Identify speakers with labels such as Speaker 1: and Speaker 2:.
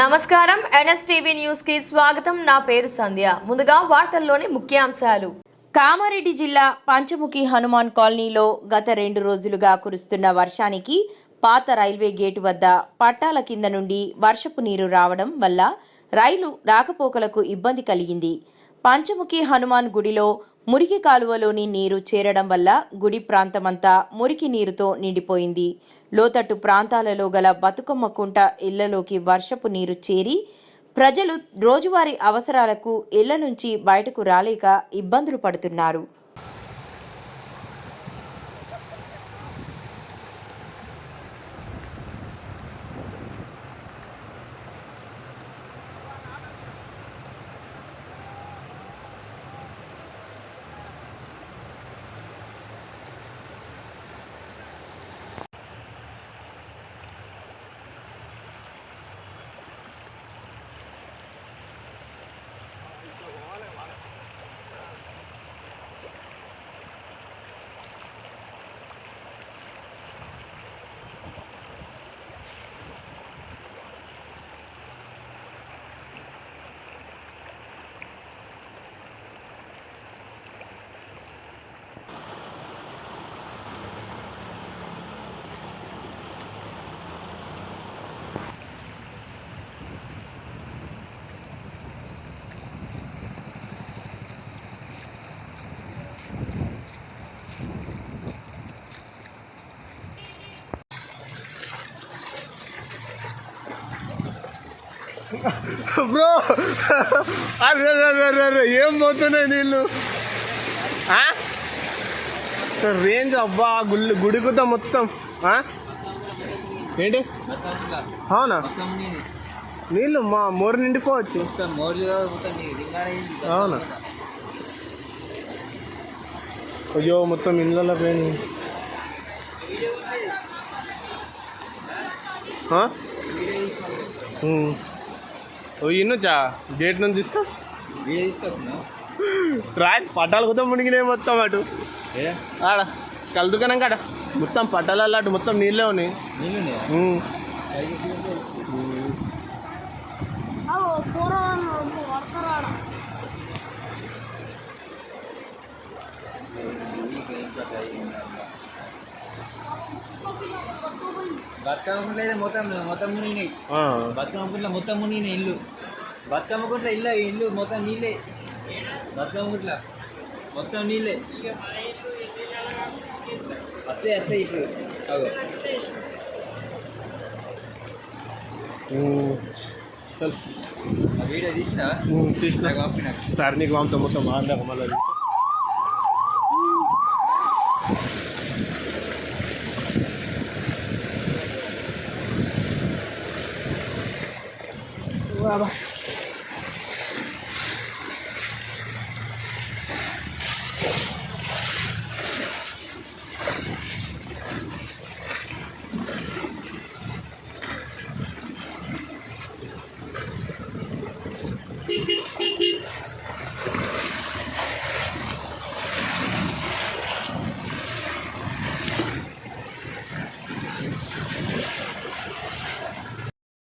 Speaker 1: నమస్కారం. ఎన్ఎస్టీవీ న్యూస్కి స్వాగతం. నా పేరు సంధ్య. ముందుగా వార్తల్లోని ముఖ్యాంశాలు.
Speaker 2: కామారెడ్డి జిల్లా పంచముఖి హనుమాన్ కాలనీలో గత రెండు రోజులుగా కురుస్తున్న వర్షానికి పాత రైల్వే గేటు వద్ద పట్టాల కింద నుండి వర్షపు నీరు రావడం వల్ల రైలు రాకపోకలకు ఇబ్బంది కలిగింది. పంచముఖి హనుమాన్ గుడిలో మురికి కాలువలోని నీరు చేరడం వల్ల గుడి ప్రాంతమంతా మురికి నీరుతో నిండిపోయింది. లోతట్టు ప్రాంతాలలో గల బతుకమ్మ కుంట ఇళ్ళలోకి వర్షపు నీరు చేరి ప్రజలు రోజువారీ అవసరాలకు ఇళ్ళ నుంచి బయటకు రాలేక ఇబ్బందులు పడుతున్నారు.
Speaker 3: బ్రో! అరే అరే, అరే, అరే, అరే, ఏం పోతున్నాయి నీళ్ళు? రేంజ్ అబ్బా గుళ్ళు గుడికుతా మొత్తం? ఏంటి? అవునా? నీళ్ళు మా మోరు నిండిపోవచ్చు. అవునా? అయ్యో మొత్తం ఇళ్ళలో పోయింది ఆ? ఉమ్. ఓ ఇన్నొచ్చా గేట్ నుంచి తీసుకో. రాయ్ పట్టాలు కూడా మునిగినాయి మొత్తం అటు. ఆడ కలుదుకనం కాడ మొత్తం పట్టాలలో అటు మొత్తం నీళ్ళే ఉన్నాయి.
Speaker 4: బతుకమ్మ అయితే మొత్తం మొత్తం మునిగినాయి. బతుకమ్మ గుంట్లో మొత్తం మునిగినాయి ఇల్లు. బతుకమ్మ గుంట్లో ఇల్లు ఇల్లు మొత్తం నీళ్ళే. బతుకమ్మ గుంట్లో మొత్తం నీళ్ళే. వస్తాయి వస్తాయి ఇప్పుడు అగో. వీడియో తీసినా?
Speaker 3: తీసిన.
Speaker 4: నాకు పంపి నాకు
Speaker 3: సార్ నీకు పంపుతా మొత్తం ఆడదాక మళ్ళీ বাবা